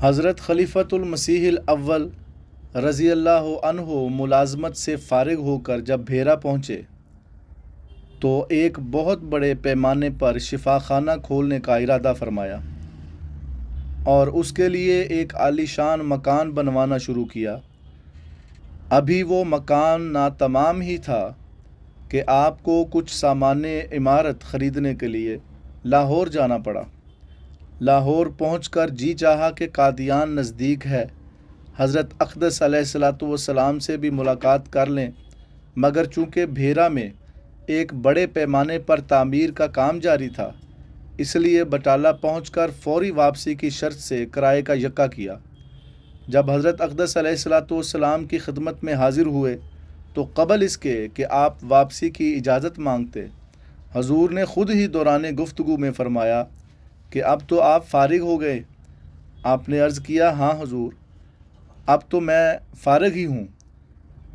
حضرت خلیفۃ المسیح الاول رضی اللہ عنہ ملازمت سے فارغ ہو کر جب بھیرا پہنچے، تو ایک بہت بڑے پیمانے پر شفا خانہ کھولنے کا ارادہ فرمایا اور اس کے لیے ایک عالیشان مکان بنوانا شروع کیا۔ ابھی وہ مکان ناتمام ہی تھا کہ آپ کو کچھ سامان عمارت خریدنے کے لیے لاہور جانا پڑا۔ لاہور پہنچ کر جی چاہا کہ قادیان نزدیک ہے۔ حضرت اقدس علیہ السلاۃ والسلام سے بھی ملاقات کر لیں۔ مگر چونکہ بھیرا میں ایک بڑے پیمانے پر تعمیر کا کام جاری تھا، اس لیے بٹالہ پہنچ کر فوری واپسی کی شرط سے کرائے کا یکا کیا۔ جب حضرت اقدس علیہ السلاۃ والسلام کی خدمت میں حاضر ہوئے، تو قبل اس کے کہ آپ واپسی کی اجازت مانگتے، حضور نے خود ہی دوران گفتگو میں فرمایا کہ اب تو آپ فارغ ہو گئے۔ آپ نے عرض کیا ہاں حضور، اب تو میں فارغ ہی ہوں۔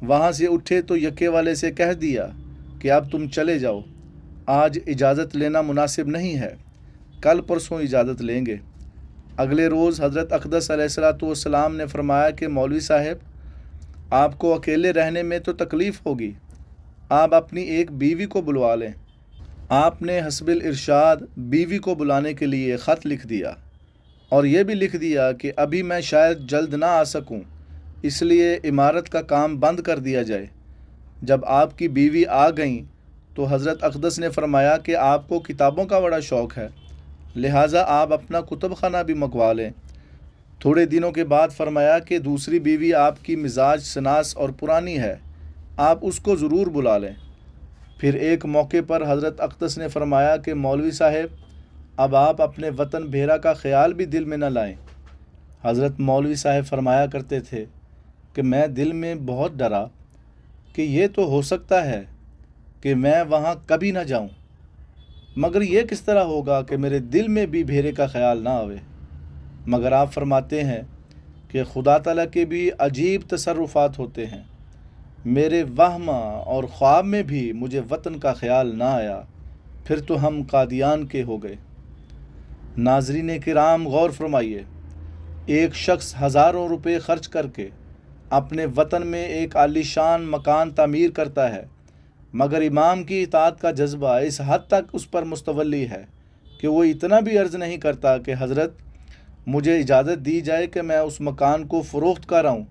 وہاں سے اٹھے تو یکے والے سے کہہ دیا کہ اب تم چلے جاؤ۔ آج اجازت لینا مناسب نہیں ہے۔ کل پرسوں اجازت لیں گے۔ اگلے روز حضرت اقدس علیہ السلاۃ والسلام نے فرمایا کہ مولوی صاحب، آپ کو اکیلے رہنے میں تو تکلیف ہوگی۔ آپ اپنی ایک بیوی کو بلوا لیں۔ آپ نے حسب الارشاد بیوی کو بلانے کے لیے خط لکھ دیا اور یہ بھی لکھ دیا کہ ابھی میں شاید جلد نہ آ سکوں، اس لیے عمارت کا کام بند کر دیا جائے۔ جب آپ کی بیوی آ گئیں تو حضرت اقدس نے فرمایا کہ آپ کو کتابوں کا بڑا شوق ہے، لہٰذا آپ اپنا کتب خانہ بھی منگوا لیں۔ تھوڑے دنوں کے بعد فرمایا کہ دوسری بیوی آپ کی مزاج شناس اور پرانی ہے، آپ اس کو ضرور بلا لیں۔ پھر ایک موقع پر حضرت اقدس نے فرمایا کہ مولوی صاحب، اب آپ اپنے وطن بھیرا کا خیال بھی دل میں نہ لائیں۔ حضرت مولوی صاحب فرمایا کرتے تھے کہ میں دل میں بہت ڈرا کہ یہ تو ہو سکتا ہے کہ میں وہاں کبھی نہ جاؤں، مگر یہ کس طرح ہوگا کہ میرے دل میں بھی بھیرے کا خیال نہ آوے؟ مگر آپ فرماتے ہیں کہ خدا تعالیٰ کے بھی عجیب تصرفات ہوتے ہیں۔ میرے وہمہ اور خواب میں بھی مجھے وطن کا خیال نہ آیا، پھر تو ہم قادیان کے ہو گئے۔ ناظرین کرام، غور فرمائیے، ایک شخص ہزاروں روپے خرچ کر کے اپنے وطن میں ایک عالیشان مکان تعمیر کرتا ہے، مگر امام کی اطاعت کا جذبہ اس حد تک اس پر مستولی ہے کہ وہ اتنا بھی عرض نہیں کرتا کہ حضرت، مجھے اجازت دی جائے کہ میں اس مکان کو فروخت کراؤں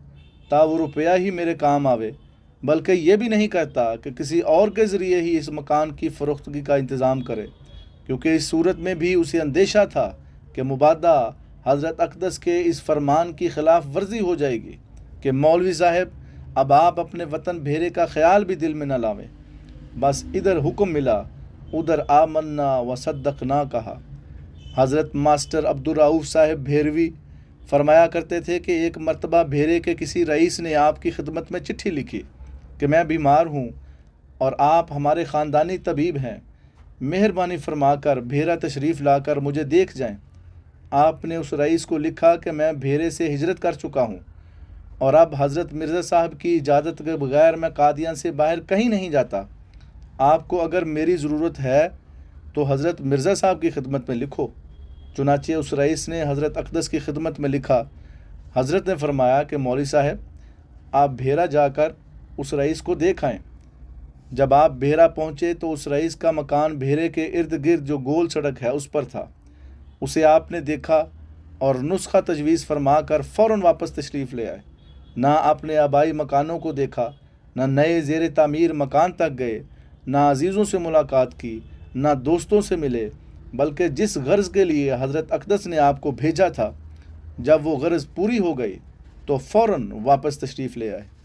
تا وہ روپیہ ہی میرے کام آوے۔ بلکہ یہ بھی نہیں کہتا کہ کسی اور کے ذریعے ہی اس مکان کی فروختگی کا انتظام کرے، کیونکہ اس صورت میں بھی اسے اندیشہ تھا کہ مبادہ حضرت اقدس کے اس فرمان کی خلاف ورزی ہو جائے گی کہ مولوی صاحب، اب آپ اپنے وطن بھیرے کا خیال بھی دل میں نہ لاویں۔ بس ادھر حکم ملا، ادھر آمنا و صدق نہ کہا۔ حضرت ماسٹر عبدالرعوف صاحب بھیروی فرمایا کرتے تھے کہ ایک مرتبہ بھیرے کے کسی رئیس نے آپ کی خدمت میں چٹھی لکھی۔ کہ میں بیمار ہوں اور آپ ہمارے خاندانی طبیب ہیں، مہربانی فرما کر بھیرا تشریف لا کر مجھے دیکھ جائیں۔ آپ نے اس رئیس کو لکھا کہ میں بھیرے سے ہجرت کر چکا ہوں اور اب حضرت مرزا صاحب کی اجازت کے بغیر میں قادیان سے باہر کہیں نہیں جاتا۔ آپ کو اگر میری ضرورت ہے تو حضرت مرزا صاحب کی خدمت میں لکھو۔ چنانچہ اس رئیس نے حضرت اقدس کی خدمت میں لکھا۔ حضرت نے فرمایا کہ مولوی صاحب، آپ بھیرا جا کر اس رئیس کو دیکھ آئیں جب آپ بھیرا پہنچے تو اس رئیس کا مکان بھیرے کے ارد گرد جو گول سڑک ہے اس پر تھا۔ اسے آپ نے دیکھا اور نسخہ تجویز فرما کر فوراً واپس تشریف لے آئے۔ نہ اپنے آبائی مکانوں کو دیکھا، نہ نئے زیر تعمیر مکان تک گئے، نہ عزیزوں سے ملاقات کی، نہ دوستوں سے ملے، بلکہ جس غرض کے لیے حضرت اقدس نے آپ کو بھیجا تھا، جب وہ غرض پوری ہو گئی تو فوراً واپس تشریف لے آئے۔